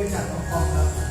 我讲的好的。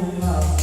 feel.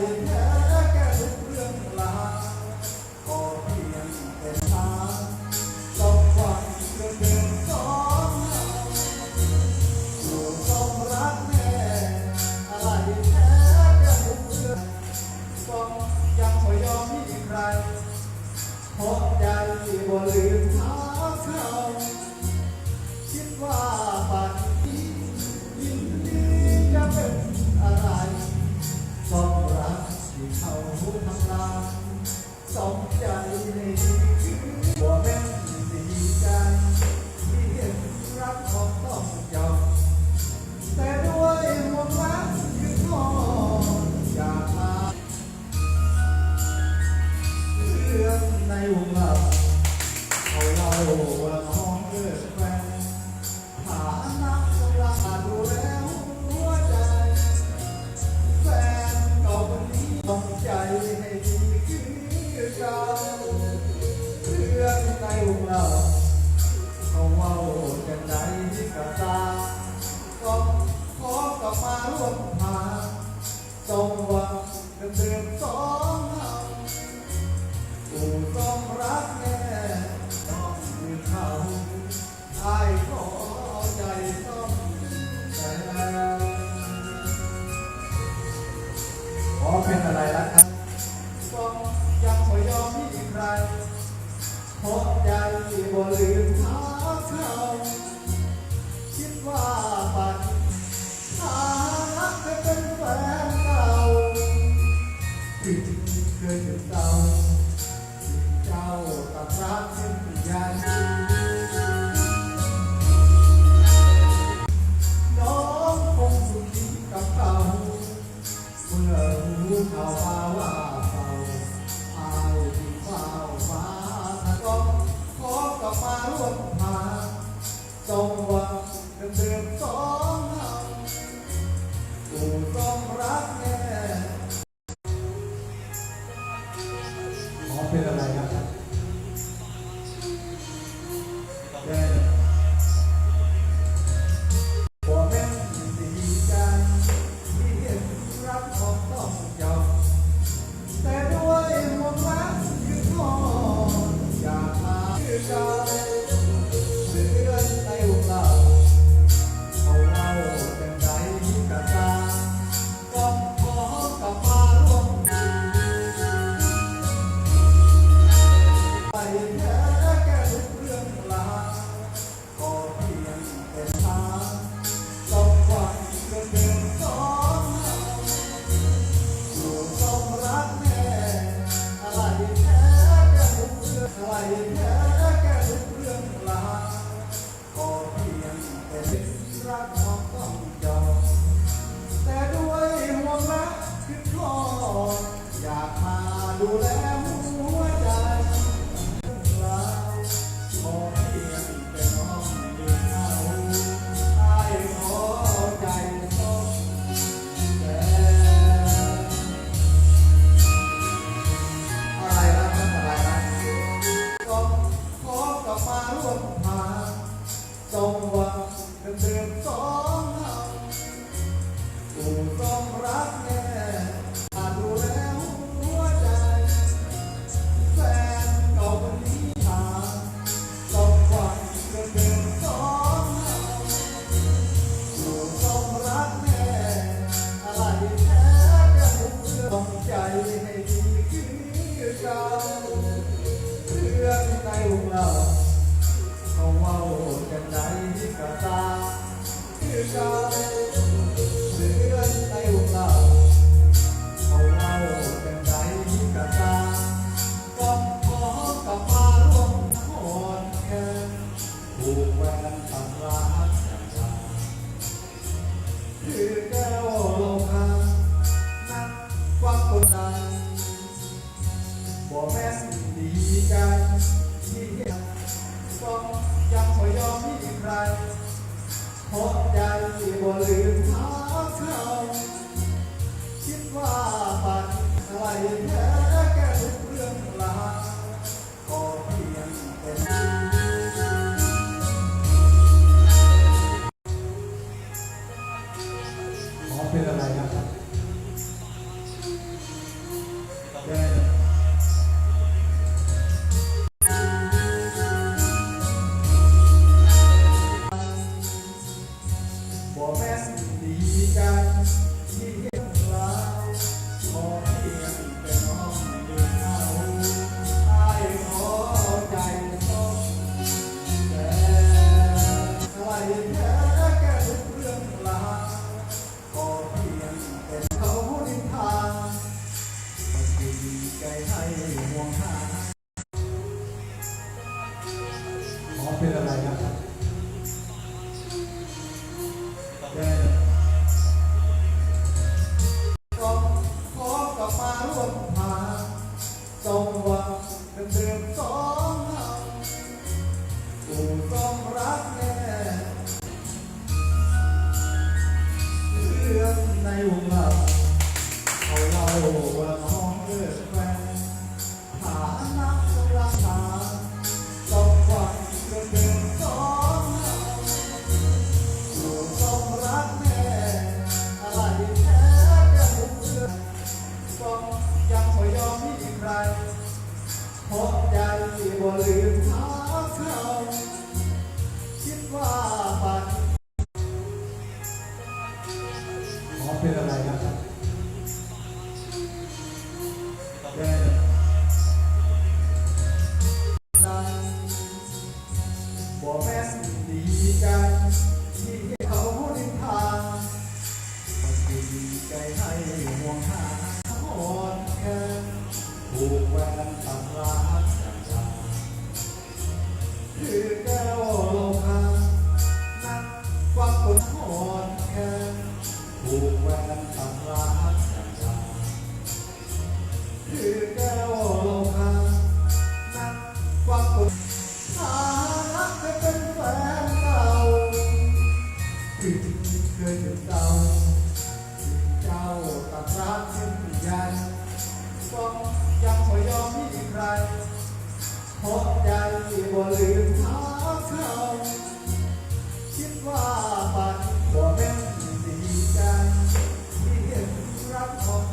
Yeah. าวาวา ดูแลหัวใจราวขอเพียงแต่น้องยืเข้าใต้ขอใจต้แก่อะไรนะอะไรนะก็ขอกลับมาร่วมทางจงหวังเดิมเดิม Thank you. เขป็นอะไรนะครับขอกลับร่วมาจงหวังเดือองสองเรากูต้องรักแน่เรื่องในวงเราเขาเล่า one, two, คนอ่อนแค่ผูกแหวนตำลาสัญญาคือแก้วโลกานักว่าคนหารักจะเป็นแฟนเก่าถึงเคยเป็นเก่าถึงเจ้าตัดรักเช่นยันก็ยังไม่ยอมมีใครเพราะใจบ่ลืมหาเขาคิดว่า Tá sabe.